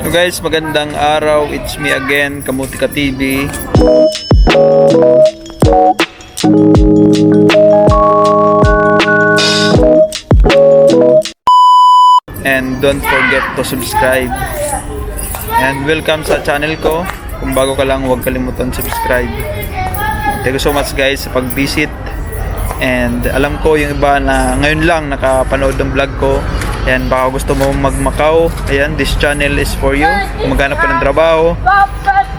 So guys, magandang araw. It's me again, Kamutika TV. And don't forget to subscribe. And welcome sa channel ko. Kung bago ka lang, huwag kalimutan subscribe. Thank you so much guys sa pag-visit. And alam ko yung iba na ngayon lang nakapanood ng vlog ko. Ayan, baka gusto mo mag-Macau. Ayan, this channel is for you. Kung maghanap ka ng trabaho.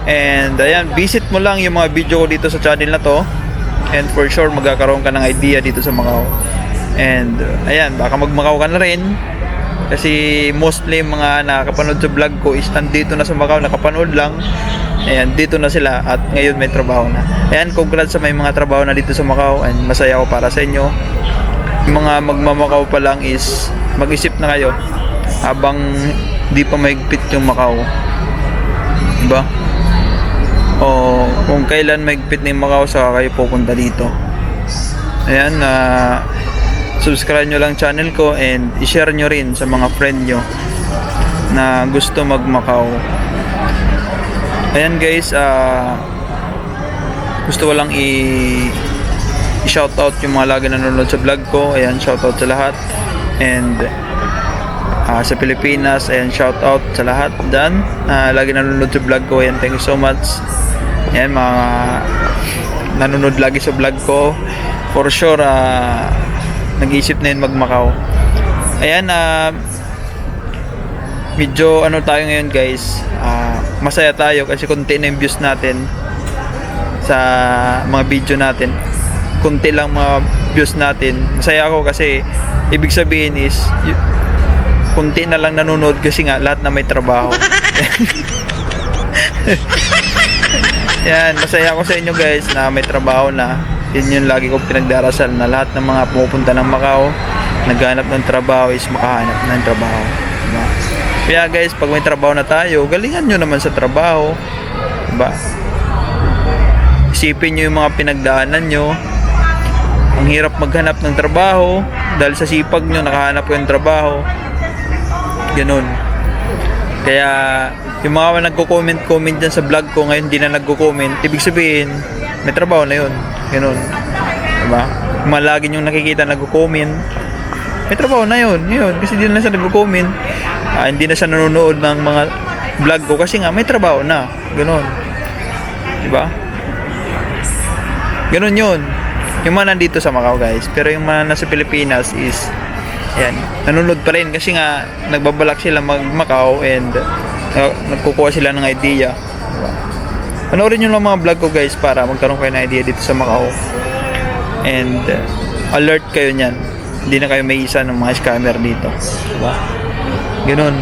And ayan, visit mo lang yung mga video ko dito sa channel na to. And for sure, magkakaroon ka ng idea dito sa Macau. And ayan, baka mag-Macau ka na rin. Kasi mostly mga nakakapanood sa vlog ko is nandito na sa Macau, nakapanood lang. Ayan, dito na sila at ngayon may trabaho na. Ayan, congrats sa may mga trabaho na dito sa Macau and masaya ako para sa inyo. Yung mga magmamakaw pa lang is mag-isip na kayo habang di pa maigpit yung Macau. Diba? O kung kailan maigpit na yung Macau saka kayo pupunta dito. Ayan, na subscribe nyo lang channel ko and i-share nyo rin sa mga friend nyo na gusto mag Macau. Ayan guys, ah gusto ko lang i i-shout out yung mga lagi nanonood sa vlog ko. Ayan, shout out sa lahat. And ah, sa Pilipinas, ayan, shout out sa lahat dyan. na lagi nanonood sa vlog ko. Ayan, thank you so much. Ayan, mga nanonood lagi sa vlog ko. For sure, ah, nag-iisip na yun mag-Macau. Ayan, ah, medyo ano tayo ngayon guys, ah, masaya tayo kasi konti na yung views natin sa mga video natin kunti lang mga views natin masaya ako kasi ibig sabihin is kunti na lang nanonood kasi nga lahat na may trabaho. Yan masaya ako sa inyo guys na may trabaho na. Yun yung lagi kong pinagdarasal na lahat ng mga pumupunta ng Macau naghanap ng trabaho is makahanap ng trabaho. Diba? kaya guys pag may trabaho na tayo galingan nyo naman sa trabaho. Diba? isipin nyo yung mga pinagdaanan nyo ang hirap maghanap ng trabaho. Dahil sa sipag nyo nakahanap ko yung trabaho. Ganun. Kaya yung mga nagko-comment comment dyan sa vlog ko ngayon hindi na nagko-comment ibig sabihin may trabaho na yun. Ganun. Diba? Yung mga lagi yung nakikita nagko-comment may trabaho na yun. Yun kasi hindi na siya nagko-comment. Ah, hindi na siya nanonood ng mga vlog ko kasi nga may trabaho na. Ganun. Diba? Ganun yun yung mga nandito sa Macau guys. Pero yung mga nasa Pilipinas is yan nanonood pa rin. Kasi nga nagbabalak sila mag Macau and uh, nagkukuha sila ng idea. Panoorin nyo lang mga vlog ko guys para magkaroon kayo ng idea dito sa Macau. And uh, alert kayo nyan hindi na kayo may isa ng mga scammer dito. Diba? ganun.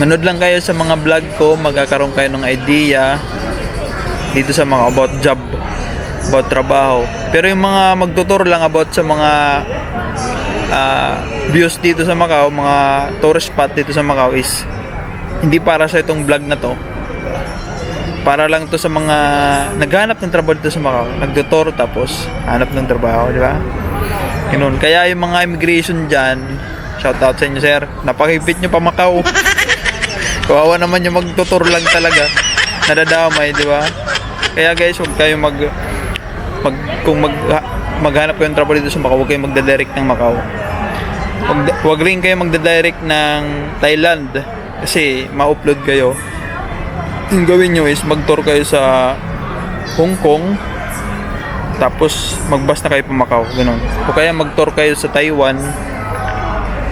Manood lang kayo sa mga vlog ko. Magkakaroon kayo ng idea dito sa mga about job about trabaho pero yung mga magtutur lang about sa mga ah, views dito sa Macau mga tourist spot dito sa Macau is hindi para sa itong vlog na to para lang to sa mga naghanap ng trabaho dito sa Macau nagtutur tapos hanap ng trabaho di ba Ganun. Kaya yung mga immigration dyan, shout out sa inyo sir, napakipit nyo pa Macau. Kawawa naman yung magtutur lang talaga. Nadadamay, di ba? Kaya guys, huwag kayo mag, mag kung mag, maghanap kayo ng trabaho dito sa Macau, huwag kayong magdadirect ng Macau. Huwag, huwag rin kayo magdadirect ng Thailand kasi ma-upload kayo. Yung gawin nyo is mag-tour kayo sa Hong Kong tapos magbas na kayo pa Macau, ganun. O kaya mag-tour kayo sa Taiwan,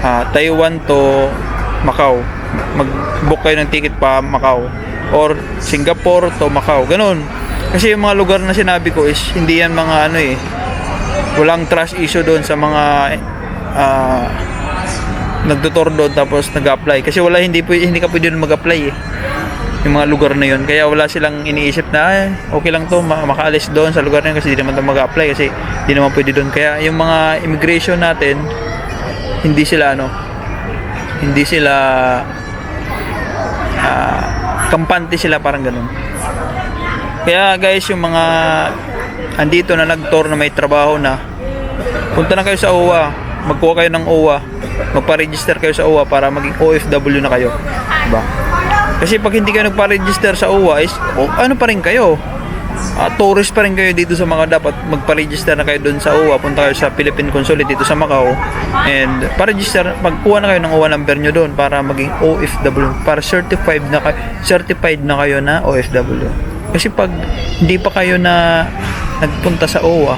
ah, Taiwan to Macau. Mag-book kayo ng ticket pa Macau. Or Singapore to Macau, ganun. Kasi yung mga lugar na sinabi ko is hindi yan mga ano eh, walang trust issue doon sa mga ah, nagtutor doon tapos nag-apply. Kasi wala, hindi, pwede- hindi ka pwede mag-apply eh yung mga lugar na yun. Kaya wala silang iniisip na, "Ay, okay lang to, ma- makaalis doon sa lugar na yun kasi di naman to mag-apply kasi di naman pwede doon. Kaya yung mga immigration natin, hindi sila ano, hindi sila ah, kampante sila parang ganun. Kaya guys, yung mga andito na nag-tour na may trabaho na, punta na kayo sa OWA. magkuha kayo ng OWA, magpa-register kayo sa OWA para maging OFW na kayo. Diba? Kasi pag hindi kayo nagpa-register sa OWA is, o, ano pa rin kayo? Ah, tourist pa rin kayo dito sa Macau. Dapat magpa-register na kayo doon sa OWA. Punta kayo sa Philippine Consulate dito sa Macau. And pa-register, magkuha na kayo ng OWA number nyo doon para maging OFW. Para certified na, kayo, certified na kayo na OFW. Kasi pag hindi pa kayo na nagpunta sa OWA,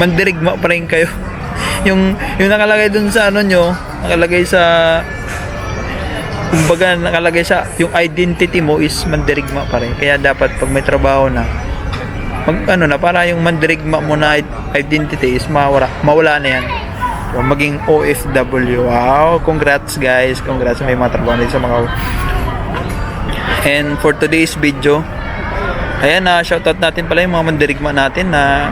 mandirigma pa rin kayo. yung, yung nakalagay doon sa ano nyo, nakalagay sa kumbaga nakalagay sa yung identity mo is mandirigma pa rin. Kaya dapat pag may trabaho na mag ano na para yung mandirigma mo na identity is mawala mawala na yan. So, maging OFW. Wow, congrats guys. Congrats may mga trabaho dito sa mga And for today's video, ayan na shoutout natin pala yung mga mandirigma natin na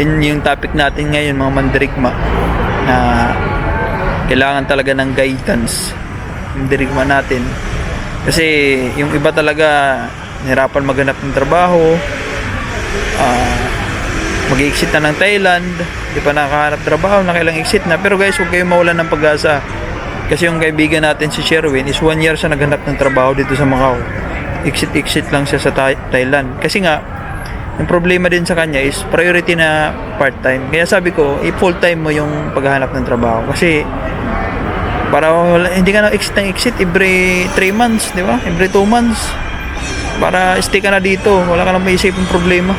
yun yung topic natin ngayon mga mandirigma na kailangan talaga ng guidance yung dirigma natin. Kasi yung iba talaga nahirapan maghanap ng trabaho ah mag-exit na ng Thailand di pa nakahanap trabaho nakailang exit na. Pero guys huwag kayong mawalan ng pag-asa. Kasi yung kaibigan natin si Sherwin is one year siya naghanap ng trabaho dito sa Macau exit exit lang siya sa Thai- Thailand kasi nga yung problema din sa kanya is priority na part-time kaya sabi ko i-full-time mo yung paghahanap ng trabaho kasi para wala, hindi ka na exit ng exit every 3 months, di ba? Every 2 months. Para stay ka na dito. Wala ka na maisipin problema.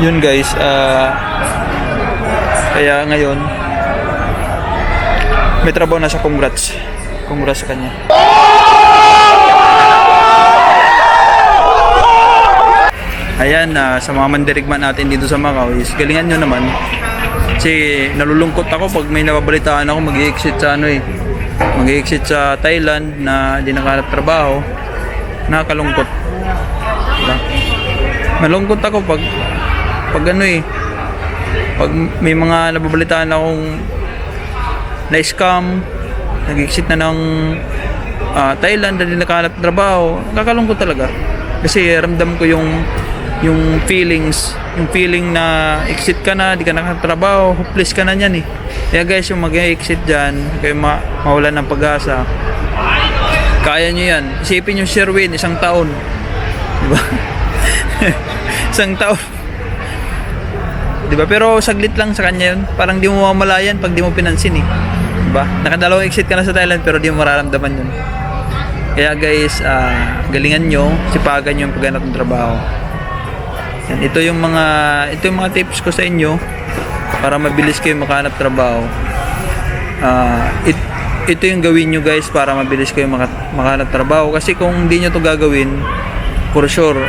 Yun guys, ah kaya ngayon may trabaho na sa congrats. Congrats kanya. Ayan, ah, sa mga mandirigma natin dito sa Macau is galingan nyo naman kasi nalulungkot ako pag may nababalitaan ako mag-exit sa ano eh. Mag-exit sa Thailand na di nakahanap trabaho. Nakakalungkot. Diba? Malungkot ako pag pag ano eh. Pag may mga nababalitaan akong na-scam, nag-exit na ng ah, Thailand na di nakahanap trabaho. Nakakalungkot talaga. Kasi ramdam ko yung yung feelings, yung feeling na exit ka na, di ka nakatrabaho, hopeless ka na niyan eh. Kaya guys, yung mag-exit dyan, kayo ma mawalan ng pag-asa, kaya nyo yan. Isipin nyo Sherwin, isang taon. Diba? isang taon. Diba? Pero saglit lang sa kanya yun. Parang di mo mamalayan pag di mo pinansin eh. Diba? Nakadalawang exit ka na sa Thailand pero di mo mararamdaman yun. Kaya guys, ah, galingan nyo, sipagan nyo yung paghanap ng trabaho. Yan, ito yung mga ito yung mga tips ko sa inyo para mabilis kayo makahanap trabaho. Ah, it, ito yung gawin nyo guys para mabilis kayo maka, makahanap trabaho kasi kung hindi nyo to gagawin for sure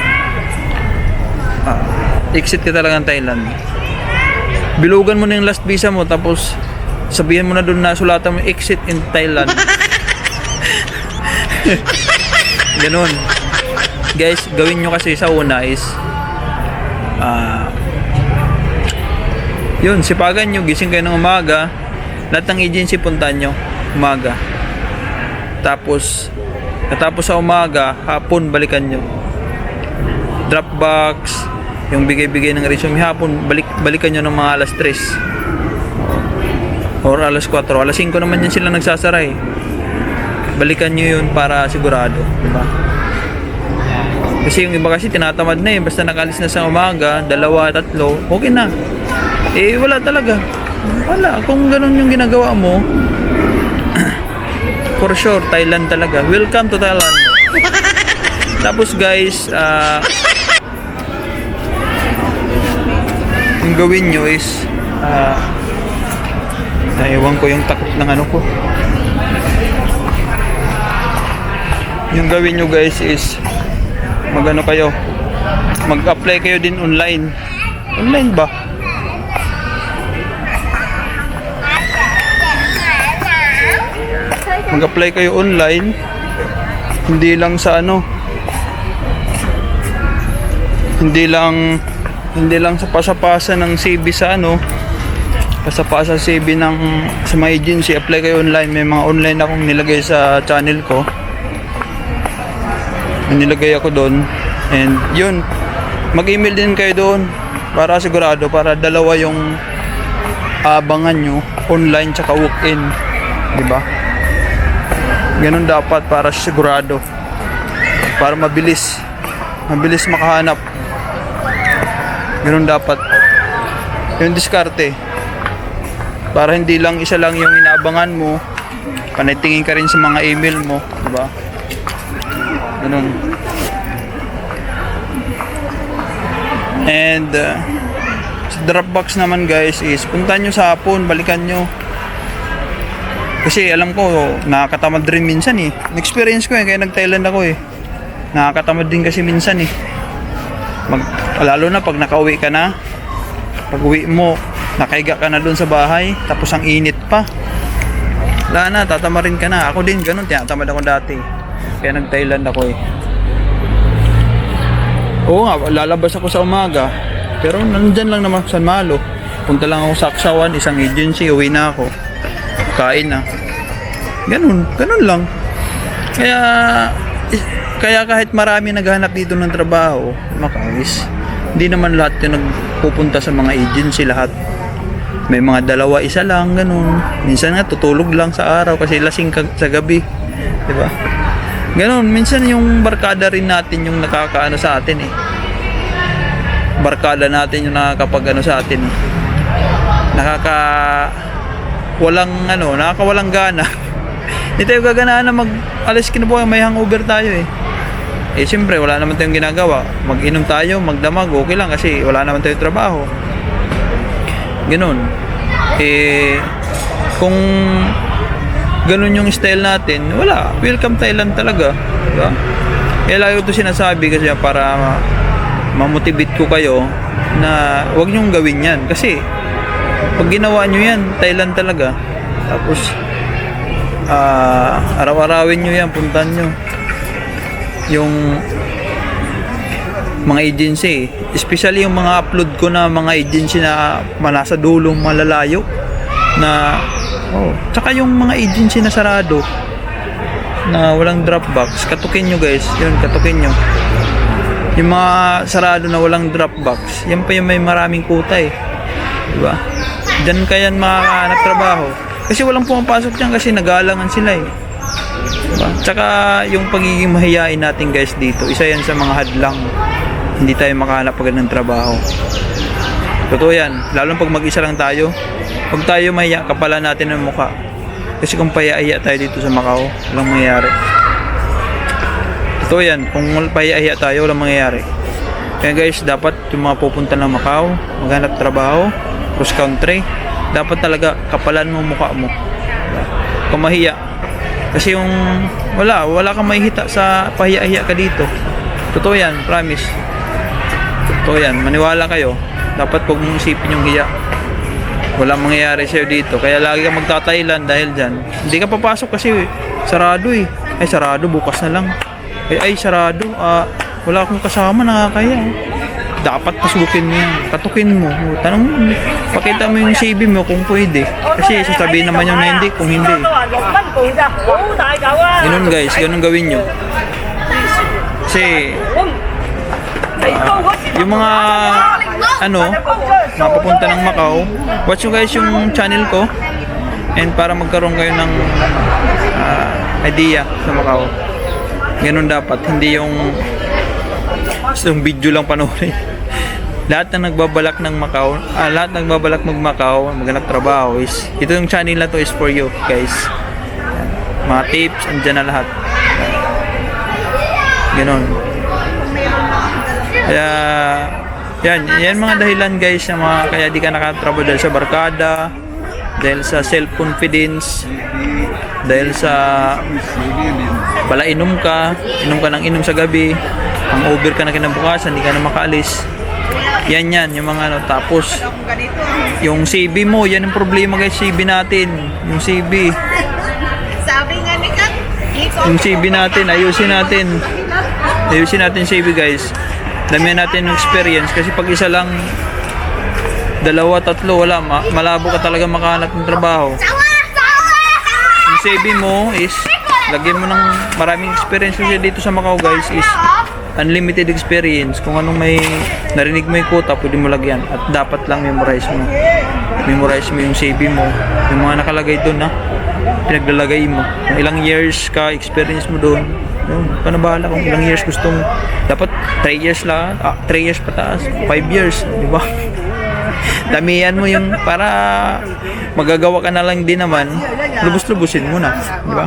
ah, exit ka talaga ng Thailand. Bilugan mo na yung last visa mo tapos sabihin mo na doon na sulatan mo exit in Thailand. Ganun. Guys, gawin nyo kasi sa una is ah yun, sipagan nyo, gising kayo ng umaga, lahat ng agency puntahan nyo, umaga. Tapos, katapos sa umaga, hapon balikan nyo. Dropbox, yung bigay-bigay ng resume hapon, balik, balikan nyo ng mga alas 3. Or alas 4. Alas 5 naman yan sila nagsasara eh. Balikan nyo yun para sigurado. Diba? Kasi yung iba kasi tinatamad na eh. Basta nakalis na sa umaga, dalawa, tatlo, okay na. Eh, wala talaga. Wala. Kung ganun yung ginagawa mo, for sure, Thailand talaga. Welcome to Thailand. Tapos guys, ah, yung gawin nyo is, ah, naiwan ko yung takot ng ano ko. Yung gawin nyo guys is, magano kayo, mag-apply kayo din online. Online ba? Mag-apply kayo online. Hindi lang sa ano. Hindi lang hindi lang sa pasapasa ng CV sa ano. Pasapasa CV ng sa mga agency, apply kayo online. May mga online akong nilagay sa channel ko. Nilagay ako doon. And yun, mag-email din kayo doon. Para sigurado, para dalawa yung abangan nyo, online tsaka walk-in. Di ba? Ganun dapat para sigurado. Para mabilis. Mabilis makahanap. Ganun dapat. Yung diskarte. Para hindi lang isa lang yung inaabangan mo. Panitingin ka rin sa mga email mo. Di ba? Ganun. And uh, sa Dropbox naman guys is puntahan nyo sa hapon, balikan nyo. Kasi alam ko, nakakatamad rin minsan eh. Experience ko eh, kaya nag-Thailand ako eh. Nakakatamad din kasi minsan eh. Mag, lalo na pag nakauwi ka na, pag uwi mo, nakaiga ka na doon sa bahay, tapos ang init pa. Wala na, tatamarin ka na. Ako din, ganun, tinatamad ako dati. Kaya nag-Thailand ako eh. Oo nga, lalabas ako sa umaga. Pero nandyan lang naman sa San Malo. Punta lang ako sa Aksawan, isang agency, uwi na ako. Kain na. Ganun, ganun lang. Kaya, kaya kahit marami naghahanap dito ng trabaho, makawis, hindi naman lahat yung nagpupunta sa mga agency lahat. May mga dalawa, isa lang, ganun. Minsan nga tutulog lang sa araw kasi lasing ka sa gabi. 'Di ba? Ganun, minsan yung barkada rin natin yung nakakaano sa atin eh. Barkada natin yung nakakapag ano sa atin. Nakaka walang ano, nakakawalang gana. Hindi tayo gaganaan na mag alis kinabukasan may hangover tayo eh. Eh siyempre wala naman tayong ginagawa. Mag-inom tayo, magdamag, okay lang kasi wala naman tayong trabaho. Ganun. Eh kung ganun yung style natin, wala. Welcome Thailand talaga. Diba? Kaya lagi ko ito sinasabi kasi para ma- mamotivate ko kayo na huwag nyong gawin yan. Kasi pag ginawa nyo yan, Thailand talaga. Tapos ah araw-arawin nyo yan, puntan nyo. Yung mga agency, especially yung mga upload ko na mga agency na manasa dulong malalayo na oh, tsaka yung mga agency na sarado na walang dropbox, katukin nyo guys, yun katukin nyo. Yung mga sarado na walang dropbox, yan pa yung may maraming kuta eh. Diba? Diyan kaya makakahanap trabaho. Kasi walang pumapasok dyan kasi nagalangan sila eh. Diba? Tsaka yung pagiging mahiyain natin guys dito, isa yan sa mga hadlang. Hindi tayo makahanap agad ng trabaho. Totoo yan. Lalo pag mag-isa lang tayo, pag tayo mahiya, kapala natin ng mukha. Kasi kung paya tayo dito sa Macau, walang mangyayari. Totoo yan. Kung paya tayo, walang mangyayari. Kaya guys, dapat yung mga pupunta ng Macau, maghanap trabaho, cross country, dapat talaga kapalan mo mukha mo. Kung mahiya. Kasi yung wala, wala kang mahihita sa pahiya-hiya ka dito. Totoo yan, promise. So yan, maniwala kayo. Dapat huwag mong isipin yung hiya. Walang mangyayari sa'yo dito. Kaya lagi kang magtatailan dahil dyan. Hindi ka papasok kasi sarado eh. Ay sarado, bukas na lang. Ay, ay sarado, ah, wala akong kasama, nakakaya. Eh. Dapat pasukin mo yan. Katukin mo. Tanong mo, pakita mo yung CV mo kung pwede. Kasi sasabihin naman yung na hindi kung hindi. Ganun guys, ganun gawin nyo. Kasi, uh, yung mga ano, mapapunta ng Macau, watch nyo guys yung channel ko and para magkaroon kayo ng ah, idea sa Macau. Ganun dapat, hindi yung yung video lang panoorin. lahat na nagbabalak ng Macau, ah, lahat na nagbabalak mag Macau, maghanap trabaho is, ito yung channel na to is for you guys. Mga tips, andyan na lahat. Ganon. Kaya, yan, yan mga dahilan guys na mga kaya di ka nakatrabaho dahil sa barkada, dahil sa self-confidence, dahil sa bala inom ka, inom ka ng inom sa gabi, ang over ka na kinabukasan, hindi ka na makaalis. Yan yan, yung mga ano, tapos yung CV mo, yan yung problema guys, CV natin, yung CV. Sabi nga ni Yung CV natin, ayusin natin. Ayusin natin CV guys. Damihan natin ng experience kasi pag isa lang dalawa, tatlo, wala, ma- malabo ka talaga makahanap ng trabaho. Yung CV mo is lagyan mo ng maraming experience kasi dito sa Macau guys is unlimited experience. Kung anong may narinig mo yung quota, pwede mo lagyan. At dapat lang memorize mo. Memorize mo yung CV mo. Yung mga nakalagay doon na pinaglalagay mo. Kung ilang years ka, experience mo doon. Yun, panabahala kung ilang years gusto mo. Dapat 3 years lang, 3 years pataas, 5 years, di ba? Damihan mo yung para magagawa ka na lang din naman, lubos-lubusin mo na, di ba?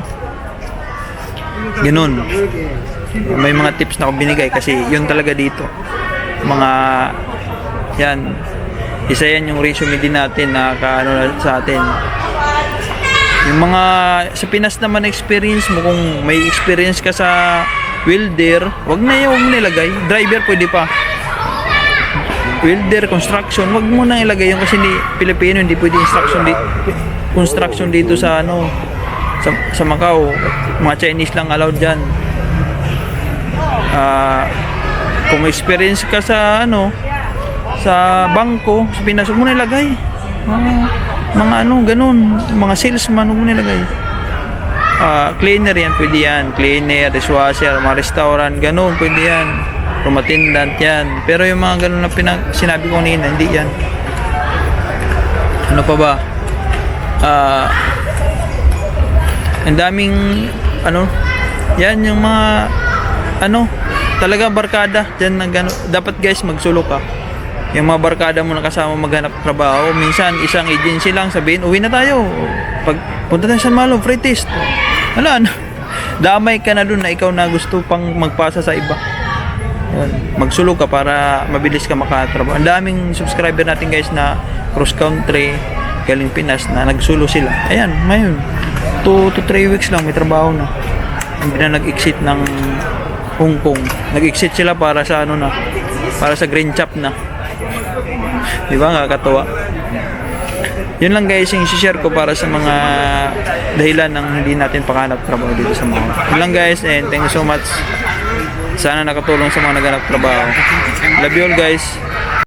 Ganun. May mga tips na ako binigay kasi yun talaga dito. Mga yan. Isa yan yung resume din natin na kaano sa atin. Yung mga sa Pinas naman experience mo kung may experience ka sa welder, wag na yung nilagay. Driver pwede pa. Welder, construction, wag mo na ilagay yung kasi hindi Pilipino hindi pwede instruction di, construction dito sa ano sa, sa Macau. Mga Chinese lang allowed diyan. Ah, kung may experience ka sa ano sa bangko, sa Pinas, mo na ilagay. Mga, ano, ganun. Mga salesman, huwag mo na ilagay. Ah, cleaner yan, pwede yan. Cleaner, dishwasher, mga restaurant, ganun, pwede yan. Room yan. Pero yung mga ganun na pinag sinabi ko kanina, hindi yan. Ano pa ba? Ah, ang daming ano yan yung mga ano talaga barkada dyan na gano, dapat guys magsulo ka yung mga barkada mo na maghanap trabaho minsan isang agency lang sabihin uwi na tayo. Pag punta tayo sa Malo free test. Wala na. Damay ka na dun na ikaw na gusto pang magpasa sa iba. Yun. magsulo ka para mabilis ka makatrabaho. Ang daming subscriber natin guys na cross country galing Pinas na nagsulo sila. Ayan ngayon 2 to 3 weeks lang may trabaho na. Hindi na nag-exit ng Hong Kong. Nag-exit sila para sa ano na para sa green chop na di ba nakakatawa yun lang guys yung share ko para sa mga dahilan ng hindi natin pakahanap trabaho dito sa mga yun lang guys and thank you so much. Sana nakatulong sa mga naghanap trabaho. Love you all guys